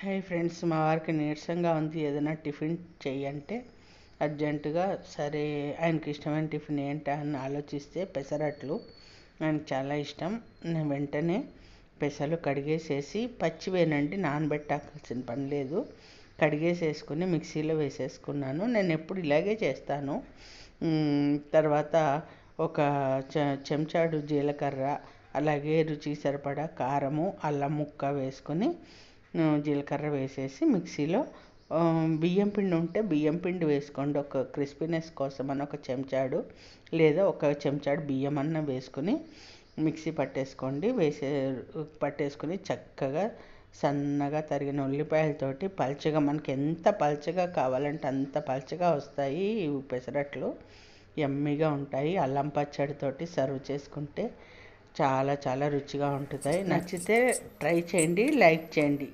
Hi friends మా వారికి నీరసంగా ఉంది. ఏదైనా టిఫిన్ చెయ్యంటే అర్జెంటుగా. సరే ఆయనకి ఇష్టమైన టిఫిన్ ఏంటా అని ఆలోచిస్తే పెసరట్లు ఆయనకు చాలా ఇష్టం. నేను వెంటనే పెసలు కడిగేసేసి పచ్చివేనండి నానబెట్టాల్సిన పని లేదు. కడిగేసేసుకుని మిక్సీలో వేసేసుకున్నాను. నేను ఎప్పుడు ఇలాగే చేస్తాను. తర్వాత ఒక చె చెంచాడు జీలకర్ర అలాగే రుచికి సరిపడా కారము అల్లం ముక్క వేసుకొని జీలకర్ర వేసేసి మిక్సీలో బియ్యం పిండి ఉంటే బియ్యం పిండి వేసుకోండి. ఒక క్రిస్పీనెస్ కోసం అని ఒక చెంచాడు లేదా ఒక చెంచాడు బియ్యం అన్న వేసుకుని మిక్సీ పట్టేసుకోండి. వేసే పట్టేసుకొని చక్కగా సన్నగా తరిగిన ఉల్లిపాయలతోటి పల్చగా మనకి ఎంత పల్చగా కావాలంటే అంత పల్చగా వస్తాయి ఈ పెసరట్లు. ఎమ్మిగా ఉంటాయి. అల్లం పచ్చడితోటి సర్వ్ చేసుకుంటే చాలా చాలా రుచిగా ఉంటుతాయి. నచ్చితే ట్రై చేయండి లైక్ చేయండి.